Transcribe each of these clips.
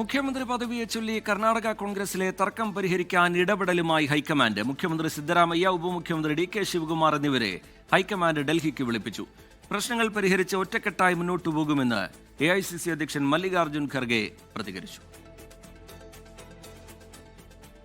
മുഖ്യമന്ത്രി പദവിയെ ചൊല്ലി കർണാടക കോൺഗ്രസിലെ തർക്കം പരിഹരിക്കാൻ ഇടപെടലുമായി ഹൈക്കമാൻഡ്. മുഖ്യമന്ത്രി സിദ്ധരാമയ്യ ഉപമുഖ്യമന്ത്രി ഡി കെ ശിവകുമാർ എന്നിവരെ ഹൈക്കമാൻഡ് ഡൽഹിക്ക് വിളിപ്പിച്ചു. പ്രശ്നങ്ങൾ പരിഹരിച്ച് ഒറ്റക്കെട്ടായി മുന്നോട്ടു പോകുമെന്ന് എ അധ്യക്ഷൻ മല്ലികാർജുൻ ഖർഗെ പ്രതികരിച്ചു.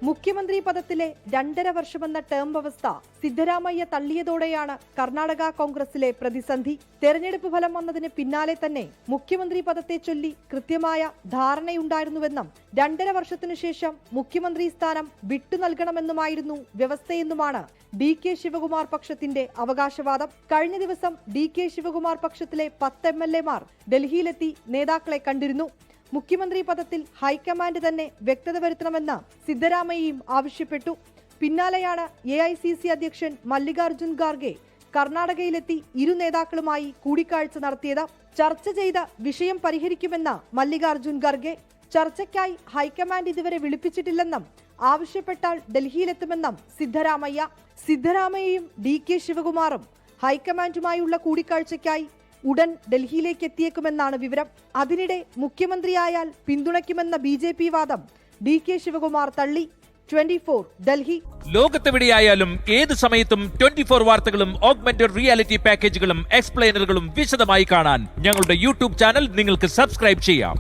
മുഖ്യമന്ത്രി പദത്തിലെ രണ്ടര വർഷമെന്ന ടേം വ്യവസ്ഥ സിദ്ധരാമയ്യ തള്ളിയതോടെയാണ് കർണാടക കോൺഗ്രസിലെ പ്രതിസന്ധി. തെരഞ്ഞെടുപ്പ് ഫലം വന്നതിന് പിന്നാലെ തന്നെ മുഖ്യമന്ത്രി പദത്തെ ചൊല്ലി കൃത്യമായ ധാരണയുണ്ടായിരുന്നുവെന്നും രണ്ടര വർഷത്തിനു ശേഷം മുഖ്യമന്ത്രി സ്ഥാനം വിട്ടു നൽകണമെന്നുമായിരുന്നു വ്യവസ്ഥയെന്നുമാണ് ഡി കെ ശിവകുമാർ പക്ഷത്തിന്റെ അവകാശവാദം. കഴിഞ്ഞ ദിവസം ഡി കെ ശിവകുമാർ പക്ഷത്തിലെ പത്ത് എം എൽ എമാർ ഡൽഹിയിലെത്തി നേതാക്കളെ കണ്ടിരുന്നു. മുഖ്യമന്ത്രി പദത്തിൽ ഹൈക്കമാൻഡ് തന്നെ വ്യക്തത വരുത്തണമെന്ന് സിദ്ധരാമയ്യയും ആവശ്യപ്പെട്ടു. പിന്നാലെയാണ് എ ഐ സി സി അധ്യക്ഷൻ മല്ലികാർജുൻ ഖാർഗെ കർണാടകയിലെത്തി ഇരു നേതാക്കളുമായി കൂടിക്കാഴ്ച നടത്തിയത്. ചർച്ച ചെയ്ത വിഷയം പരിഹരിക്കുമെന്ന് മല്ലികാർജുൻ ഖർഗെ ചർച്ചയ്ക്കായി ഹൈക്കമാൻഡ് ഇതുവരെ വിളിപ്പിച്ചിട്ടില്ലെന്നും ആവശ്യപ്പെട്ടാൽ ഡൽഹിയിലെത്തുമെന്നും സിദ്ധരാമയ്യ സിദ്ധരാമയ്യയും ഡി കെ ശിവകുമാറും ഹൈക്കമാൻഡുമായുള്ള കൂടിക്കാഴ്ചയ്ക്കായി ഉടൻ ഡൽഹിയിലേക്ക് എത്തിയേക്കുമെന്നാണ് വിവരം. അതിനിടെ മുഖ്യമന്ത്രിയായാൽ പിന്തുണയ്ക്കുമെന്ന ബി ജെ പി വാദം ഡി കെ ശിവകുമാർ തള്ളി. Twenty four Delhi. ലോകത്തെവിടെയായാലും ഏത് സമയത്തും ട്വന്റി ഫോർ വാർത്തകളും ഓഗ്മെന്റഡ് റിയാലിറ്റി പാക്കേജുകളും എക്സ്പ്ലെയിനറുകളും വിശദമായി കാണാൻ ഞങ്ങളുടെ യൂട്യൂബ് ചാനൽ നിങ്ങൾക്ക് സബ്സ്ക്രൈബ് ചെയ്യാം.